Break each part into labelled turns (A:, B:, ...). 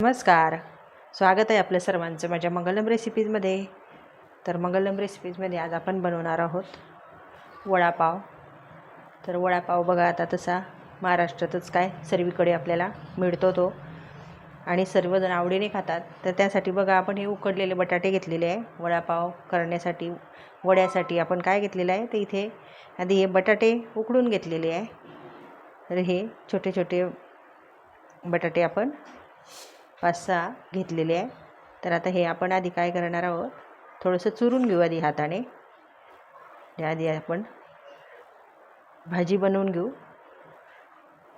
A: नमस्कार. स्वागत आहे आपल्या सर्वांचं माझ्या मंगलम रेसिपीजमध्ये तर मंगलम रेसिपीजमध्ये आज आपण बनवणार आहोत वडापाव. तर वडापाव बघा आता तसा महाराष्ट्रातच काय सर्वीकडे आपल्याला मिळतो तो. आणि सर्वजण आवडीने खातात. तर त्यासाठी बघा आपण हे उकडलेले बटाटे घेतलेले आहे. वडापाव करण्यासाठी वड्यासाठी आपण काय घेतलेलं आहे तर इथे. आधी हे बटाटे उकडून घेतलेले आहे. तर हे छोटे छोटे बटाटे आपण पाच सहा घेतलेले आहे. तर आता हे आपण आधी काय करणार आहोत? थोडंसं चुरून घेऊ आधी हाताने. आधी आपण भाजी बनवून घेऊ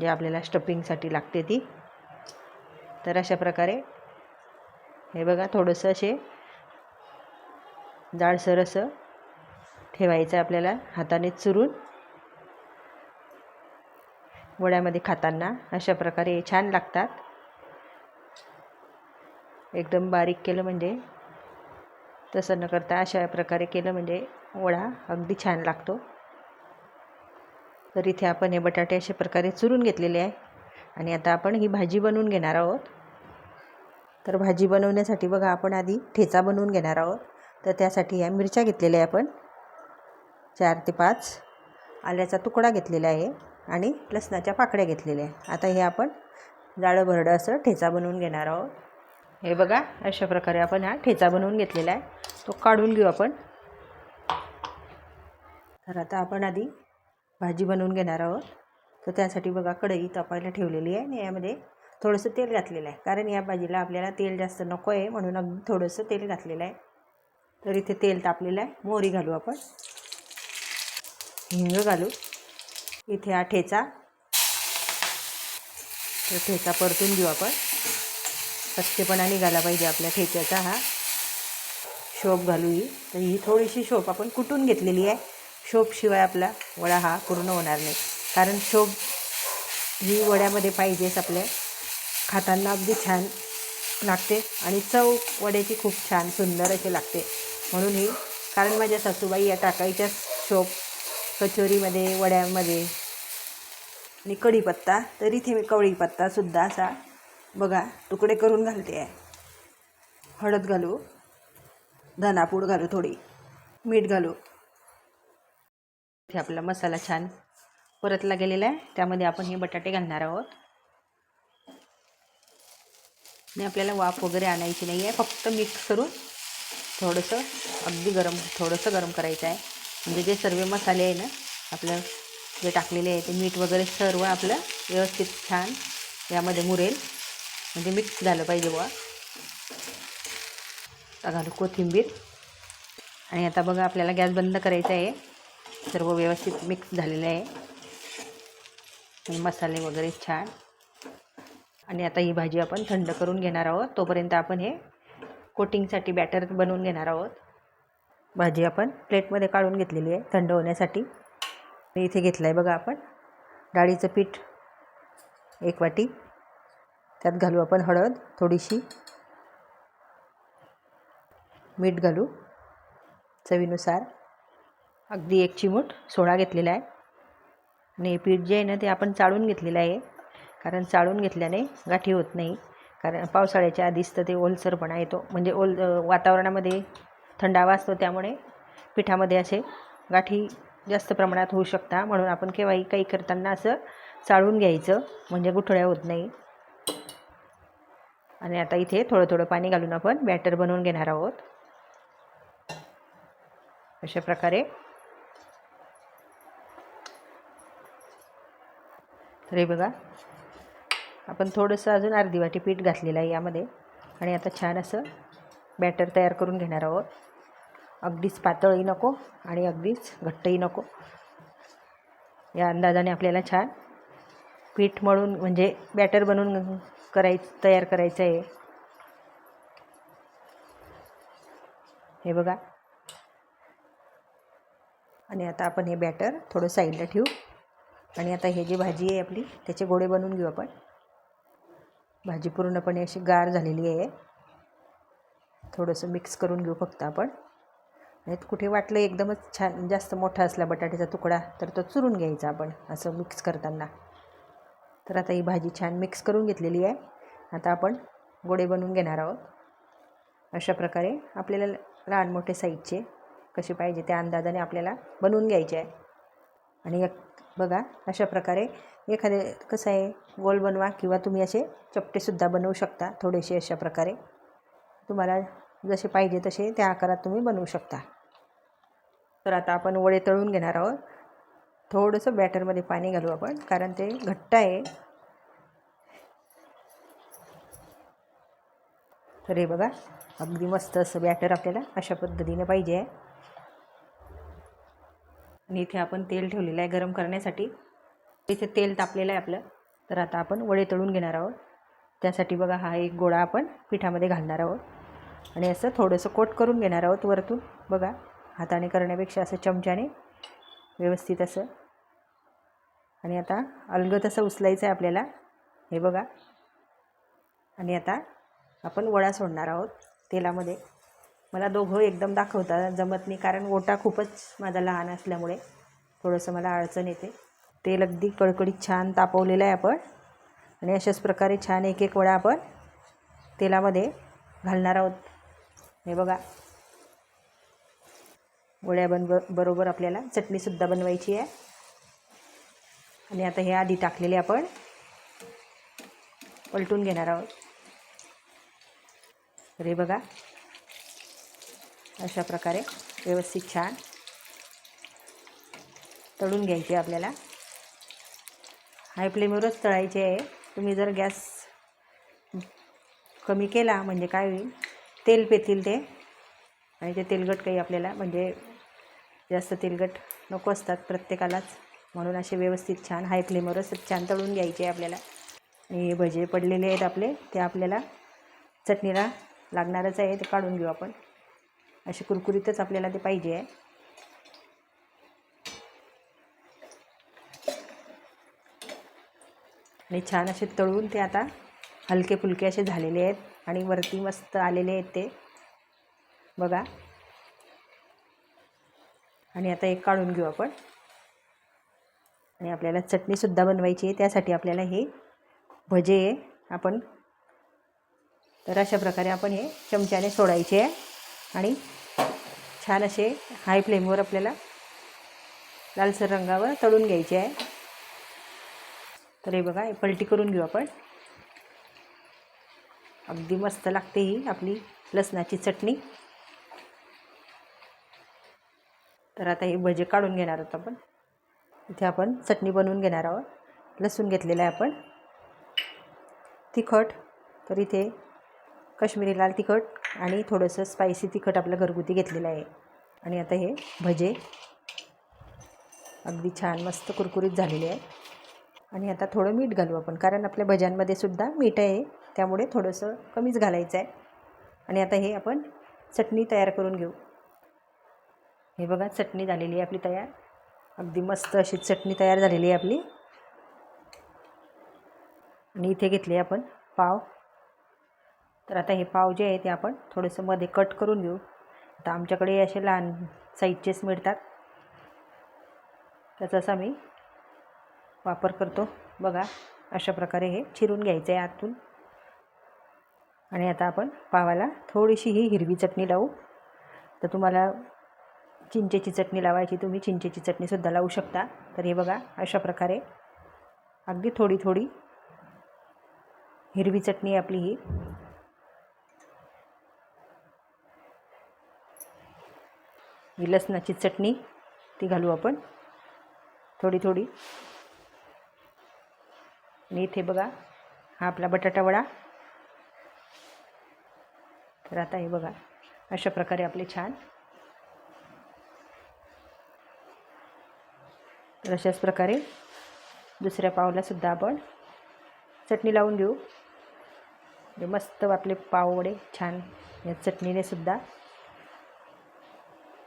A: जे आपल्याला स्टफिंगसाठी लागते ती. तर अशा प्रकारे हे बघा थोडंसं असे जाडसर असं ठेवायचं आपल्याला हाताने चुरून. वड्यामध्ये खाताना अशा प्रकारे छान लागतात. एकदम बारीक केलं म्हणजे तसं न करता अशा प्रकारे केलं म्हणजे वडा अगदी छान लागतो. तर इथे आपण हे बटाटे अशा प्रकारे चुरून घेतलेले आहे. आणि आता आपण ही भाजी बनवून घेणार आहोत. तर भाजी बनवण्यासाठी बघा आपण आधी ठेचा बनवून घेणार आहोत. तर त्यासाठी या मिरच्या घेतलेल्या आहे आपण. चार ते पाच. आल्याचा तुकडा घेतलेला आहे. आणि लसणाच्या पाकड्या घेतलेल्या आहे. आता हे आपण जाळं भरडं असं ठेचा बनवून घेणार आहोत. हे बघा अशा प्रकारे आपण हा ठेचा बनवून घेतलेला आहे. तो काढून घेऊ आपण. तर आता आपण आधी भाजी बनवून घेणार आहोत. तर त्यासाठी बघा कढई तापायला ठेवलेली आहे आणि यामध्ये थोडंसं तेल घातलेलं आहे. कारण या भाजीला आपल्याला तेल जास्त नको आहे म्हणून अगदी थोडंसं तेल घातलेलं आहे. तर इथे तेल तापलेलं आहे. मोहरी घालू आपण. हिंग घालू. इथे हा ठेचा. तर ठेचा परतून घेऊ आपण. कच्चेपणा निघाला पाहिजे आपल्या ठेच्याचा हा. शोप घालू ही. तर ही थोडीशी शोप आपण कुटून घेतलेली आहे. शोपशिवाय आपला वडा हा पूर्ण होणार नाही. कारण शोप ही वड्यामध्ये पाहिजेच आपल्या. खाताना अगदी छान लागते आणि चव वड्याची खूप छान सुंदर अशी लागते. म्हणून ही कारण माझ्या सासूबाई या टाकायच्या शोप कचोरीमध्ये वड्यामध्ये आणि कढीपत्ता तर इथे मी कवळीपत्तासुद्धा असा बघा तुकडे करून घालते. आहे हळद घालू धनापूड घालू थोडी मीठ घालू. इथे आपला मसाला छान परतला गेलेला आहे. त्यामध्ये आपण हे बटाटे घालणार आहोत. आणि आपल्याला वाफ वगैरे आणायची नाही आहे. फक्त मिक्स करून थोडंसं अगदी गरम थोडंसं गरम करायचं आहे. म्हणजे जे सर्व मसाले आहे ना आपलं जे टाकलेले आहे ते मीठ वगैरे सर्व आपलं व्यवस्थित छान यामध्ये मुरेल. म्हणजे मिक्स झालं पाहिजे बुवा. आता घालू कोथिंबीर. आणि आता बघा आपल्याला गॅस बंद करायचा आहे. सर्व व्यवस्थित मिक्स झालेलं आहे. आणि मसाले वगैरे छान. आणि आता ही भाजी आपण थंड करून घेणार आहोत. तोपर्यंत आपण हे कोटिंगसाठी बॅटर बनवून घेणार आहोत. भाजी आपण प्लेटमध्ये काढून घेतलेली आहे थंड होण्यासाठी. इथे घेतलं आहे बघा आपण. डाळीचं पीठ एक वाटी. त्यात घालू आपण हळद थोडीशी मीठ घालू चवीनुसार. अगदी एक चिमूट सोडा घेतलेला आहे. आणि पीठ जे आहे ना ते आपण चाळून घेतलेलं आहे. कारण चाळून घेतल्याने गाठी होत नाही. कारण पावसाळ्याच्या आधीच तर ते ओलसरपणा येतो. म्हणजे ओल वातावरणामध्ये थंडावा असतो त्यामुळे पिठामध्ये असे गाठी जास्त प्रमाणात होऊ शकता. म्हणून आपण केव्हाही काही करताना असं चाळून घ्यायचं. म्हणजे गुठळ्या होत नाही. आणि आता इथे थोडं थोडं पाणी घालून आपण बॅटर बनवून घेणार आहोत. अशा प्रकारे. तर हे बघा आपण थोडंसं अजून अर्धी वाटी पीठ घातलेलं आहे यामध्ये. आणि आता छान असं बॅटर तयार करून घेणार आहोत. अगदीच पातळही नको आणि अगदीच घट्टही नको. या अंदाजाने आपल्याला छान पीठ मळून म्हणजे बॅटर बनवून कराय तयार करायचं आहे. हे बघा. आणि आता आपण हे बॅटर थोडं साईडला ठेवू. आणि आता हे जी भाजी आहे आपली त्याचे गोळे बनवून घेऊ आपण. भाजी पूर्णपणे अशी गार झालेली आहे. थोडंसं मिक्स करून घेऊ फक्त आपण. नाहीत कुठे वाटलं एकदमच छान जास्त मोठा असला बटाट्याचा तुकडा तर तो चुरून घ्यायचा आपण असं मिक्स करताना. तर आता ही भाजी छान मिक्स करून घेतलेली आहे. आता आपण गोडे बनवून घेणार आहोत. अशा प्रकारे आपल्याला लहान मोठे साईजचे कसे पाहिजे त्या अंदाजाने आपल्याला बनवून घ्यायचे आहे. आणि एक बघा अशा प्रकारे एखादे कसं आहे गोल बनवा किंवा तुम्ही असे चपटेसुद्धा बनवू शकता थोडेसे अशा प्रकारे. तुम्हाला जसे पाहिजे तसे त्या आकारात तुम्ही बनवू शकता. तर आता आपण वडे तळून घेणार आहोत. थोडंसं बॅटरमध्ये पाणी घालू आपण कारण ते घट्ट आहे. तर हे बघा अगदी मस्त असं बॅटर आपल्याला अशा पद्धतीने पाहिजे. आहे आणि इथे आपण तेल ठेवलेलं आहे गरम करण्यासाठी. इथे तेल तापलेलं आहे आपलं. तर आता आपण वडे तळून घेणार आहोत. त्यासाठी बघा हा एक गोळा आपण पिठामध्ये घालणार आहोत. आणि असं थोडंसं कोट करून घेणार आहोत वरतून. बघा हाताने करण्यापेक्षा असं चमच्याने व्यवस्थित असं. आणि आता अलगद असं उचलायचं आहे आपल्याला. हे बघा. आणि आता आपण वडा सोडणार आहोत तेलामध्ये. मला दोघं एकदम दाखवता जमत नाही कारण ओटा खूपच माझा लहान असल्यामुळे थोडंसं मला अडचण येते. तेल अगदी कडकडीत छान तापवलेलं आहे आपण. आणि अशाच प्रकारे छान एक एक वडा आपण तेलामध्ये घालणार आहोत. हे बघा. वड्या बन बरोबर आपल्याला चटणीसुद्धा बनवायची आहे. आणि आता हे आधी टाकलेले आपण पलटून घेणार आहोत. अरे बघा. अशा प्रकारे व्यवस्थित छान तळून घ्यायचे आपल्याला. हाय फ्लेमवरच तळायचे आहे. तुम्ही जर गॅस कमी केला म्हणजे काय होईल? तेल पेतील ते. आणि ते तेलगट काही आपल्याला म्हणजे जास्त तेलगट नको असतात प्रत्येकालाच. म्हणून असे व्यवस्थित छान हाय फ्लेमवरच छान तळून घ्यायचे आहे आपल्याला. आणि हे भजे पडलेले आहेत आपले ते आपल्याला चटणीला लागणारच आहे ते काढून घेऊ आपण. असे कुरकुरीतच आपल्याला ते पाहिजे आहे. आणि छान असे तळून ते आता हलके फुलके असे झालेले आहेत आणि वरती मस्त आलेले आहेत ते. बघा. आणि आता एक काढून घेऊ आपण. आणि आपल्याला चटणीसुद्धा बनवायची आहे त्यासाठी आपल्याला हे भजे आपण. तर अशा प्रकारे आपण हे चमच्याने सोडायचे आहे. आणि छान असे हाय फ्लेमवर आपल्याला लालसर रंगावर तळून घ्यायचे आहे. तर हे बघा हे पलटी करून घेऊ आपण. अगदी मस्त लागते ही आपली लसणाची चटणी. तर आता हे भजे काढून घेणार आहोत आपण. इथे आपण चटणी बनवून घेणार आहोत. लसूण घेतलेलं आहे आपण. तिखट तर इथे कश्मीरी लाल तिखट आणि थोडंसं स्पायसी तिखट आपलं घरगुती घेतलेलं आहे. आणि आता हे भजे अगदी छान मस्त कुरकुरीत झालेले आहे. आणि आता थोडं मीठ घालू आपण कारण आपल्या भज्यांमध्ये सुद्धा मीठ आहे त्यामुळे थोडंसं कमीच घालायचं आहे. आणि आता हे आपण चटणी तयार करून घेऊ. हे बघा चटणी झालेली आहे आपली तयार. अगदी मस्त अशी चटणी तयार झालेली आहे आपली. आणि इथे घेतले आपण पाव. तर आता हे पाव जे आहे ते आपण थोडंसं मध्ये कट करून घेऊ. आता आमच्याकडे असे लहान साईजचेच मिळतात. त्याचा असा मी वापर करतो. बघा अशा प्रकारे हे चिरून घ्यायचं आहे आतून. आणि आता आपण पावाला थोडीशी ही हिरवी चटणी लावू. तर तुम्हाला चिंचेची चटणी लावायची तुम्ही चिंचेची चटणीसुद्धा लावू शकता. तर हे बघा अशा प्रकारे अगदी थोडी थोडी हिरवी चटणी आपली ही. ही लसणाची चटणी ती घालू आपण. थोडी थोडी. आणि इथे बघा हा आपला बटाटा वडा. तर आता हे बघा अशा प्रकारे आपले छान तर अशाच प्रकारे दुसऱ्या पावलासुद्धा आपण चटणी लावून देऊ. म्हणजे मस्त आपले पाववडे छान या चटणीनेसुद्धा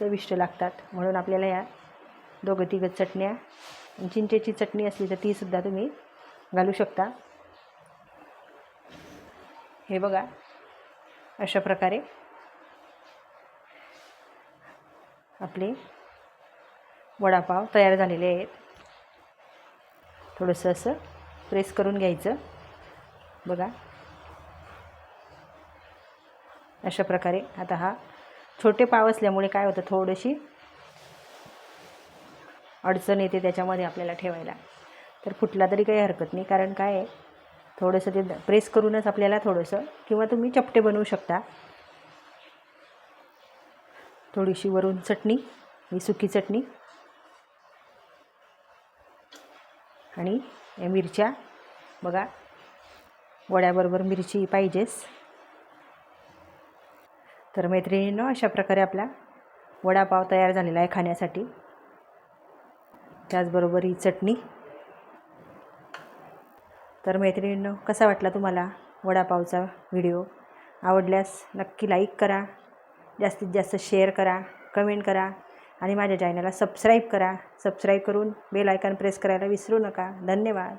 A: चविष्ट लागतात. म्हणून आपल्याला या दोघं तिघं चटण्या चिंचेची चटणी असली तर तीसुद्धा तुम्ही घालू शकता. हे बघा अशा प्रकारे आपले वडापाव तयार झालेले आहेत. थोडंसं असं प्रेस करून घ्यायचं. बघा. अशा प्रकारे आता हा छोटे पाव असल्यामुळे काय होतं थोडीशी अडचण येते त्याच्यामध्ये आपल्याला ठेवायला. तर फुटला तरी काही हरकत नाही कारण काय आहे थोडंसं ते प्रेस करूनच आपल्याला थोडंसं किंवा तुम्ही चपटे बनवू शकता. थोडीशी वरून चटणी ही सुकी चटणी आणि या मिरच्या बघा वड्याबरोबर मिरची पाहिजेच. तर मैत्रिणींनो अशा प्रकारे आपला वडापाव तयार झालेला आहे खाण्यासाठी. त्याचबरोबर ही चटणी. तर मैत्रिणींनो कसा वाटला तुम्हाला वडापावचा व्हिडिओ? आवडल्यास नक्की लाईक करा जास्तीत जास्त शेअर करा कमेंट करा. आणि माझ्या चॅनलला सबस्क्राईब करा. सबस्क्राईब करून बेल आयकॉन प्रेस करायला विसरू नका. धन्यवाद.